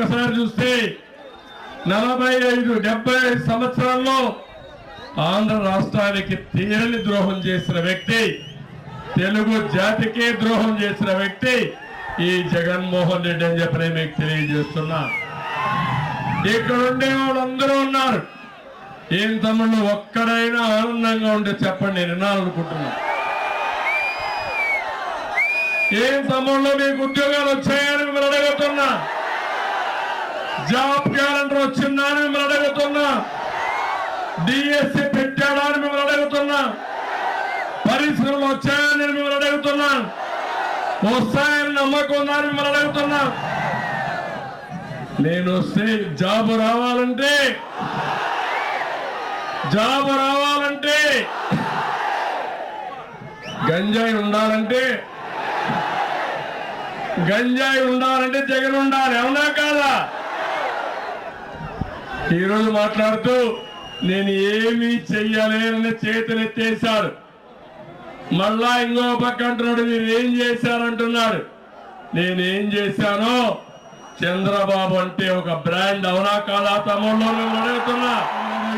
ఒకసారి చూస్తే నలభై ఐదు డెబ్బై ఐదు సంవత్సరాల్లో ఆంధ్ర రాష్ట్రానికి తీరని ద్రోహం చేసిన వ్యక్తి తెలుగు జాతికే ద్రోహం చేసిన వ్యక్తి ఈ జగన్మోహన్ రెడ్డి అని చెప్పని మీకు తెలియజేస్తున్నా. ఇక్కడ ఉండే వాళ్ళందరూ ఉన్నారు. ఏం తమ్ముళ్ళు ఒక్కడైనా ఆనందంగా ఉంటే చెప్పండి నేను వినాలనుకుంటున్నా. ఏం తమ్ముళ్ళు మీకు ఉద్యోగాలు వచ్చాయని మిమ్మల్ని అడగతున్నా జాబ్ క్యాలెండర్ వచ్చిందని మిమ్మల్ని అడుగుతున్నా. డిఎస్సి పెట్టాడా అని మిమ్మల్ని అడుగుతున్నా. పరిశ్రమలు వచ్చాయని నేను మిమ్మల్ని అడుగుతున్నా. వస్తాయని నమ్మకం మిమ్మల్ని అడుగుతున్నా. నేను వస్తే జాబ్ రావాలంటే జాబ్ రావాలంటే గంజాయి ఉండాలంటే గంజాయి ఉండాలంటే జగన్ ఉండాలి. అవునా కాదా? ఈరోజు మాట్లాడుతూ నేను ఏమీ చెయ్యలేనని చేతులెత్తేశాడు మళ్ళా ఇంకో పక్క అంటున్నాడు మీరు ఏం చేశారంటున్నాడు? నేనేం చేశానో చంద్రబాబు అంటే ఒక బ్రాండ్ అవునా కాదా తమ్ముళ్ళు మేము అడుగుతున్నా.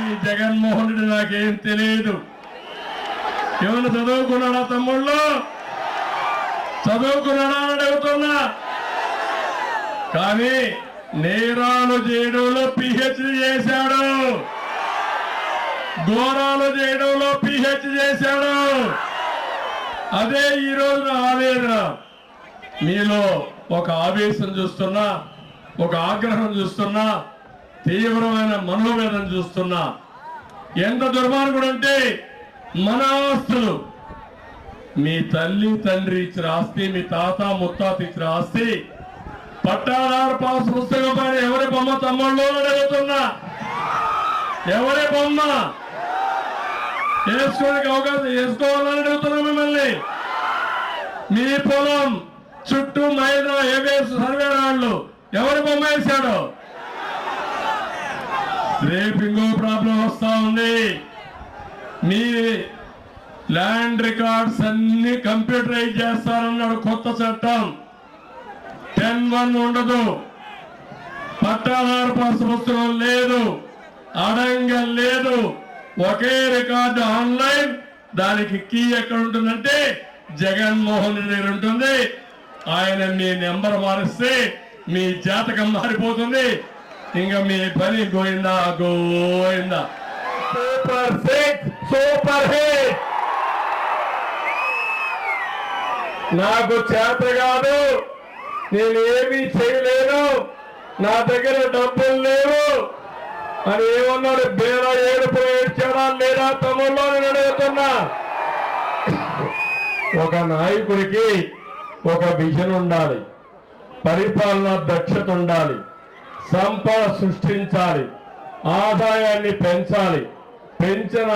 ఈ జగన్మోహన్ రెడ్డి నాకేం తెలియదు ఏమన్నా చదువుకున్నాడా తమ్ముళ్ళు? చదువుకున్నాడా అని అడుగుతున్నా. కానీ నేరాలు చేయడంలో పిహెచ్డి చేశాడు. ఘోరాలు చేయడంలో పిహెచ్ చేశాడు. అదే ఈ రోజున ఆవేదన. మీలో ఒక ఆవేశం చూస్తున్నా ఒక ఆగ్రహం చూస్తున్నా తీవ్రమైన మనోవేదన చూస్తున్నా. ఎంత దుర్మార్గుడు అంటే మన ఆస్తులు. మీ తల్లి తండ్రి ఇచ్చిన ఆస్తి మీ తాత ముత్తాత ఇచ్చిన ఆస్తి పట్టాదారు పాస్ పుస్తకం పైన ఎవరి బొమ్మ తమ్ముళ్ళు అడుగుతున్నా ఎవరి బొమ్మ? వేసుకోడానికి అవకాశం వేసుకోవాలని అడుగుతున్నా మిమ్మల్ని. మీ పొలం చుట్టూ మైదా ఏబిఎస్ సర్వే రాళ్ళు. ఎవరి బొమ్మ వేశాడు? రేపు ఇంకో ప్రాబ్లం వస్తా ఉంది. మీ ల్యాండ్ రికార్డ్స్ అన్ని కంప్యూటరైజ్ చేస్తారన్నాడు కొత్త చట్టం. వన్ ఉండదు. పట్టాదారు పాస్ పుస్తకం లేదు. అడంగం లేదు. ఒకే రికార్డు ఆన్లైన్. దానికి కీ ఎక్కడ ఉంటుందంటే జగన్మోహన్ రెడ్డి దగ్గర ఉంటుంది. ఆయన మీ నెంబర్ మారిస్తే మీ జాతకం మారిపోతుంది. ఇంకా మీ పని గోయిందా? గోయిందా? సూపర్ సిక్స్ సూపర్ హిట్ నాకు చేత కాదు. నేను ఏమీ చేయలేను. నా దగ్గర డబ్బులు లేవు. అని ఏమన్నాడు? బేర ఏడుపు ఏడ్చాడా లేదా తమ్ముళ్ళు నేను అడుగుతున్నా. ఒక నాయకుడికి ఒక విజన్ ఉండాలి. పరిపాలన దక్షత ఉండాలి. సంపద సృష్టించాలి. ఆదాయాన్ని పెంచాలి. పెంచిన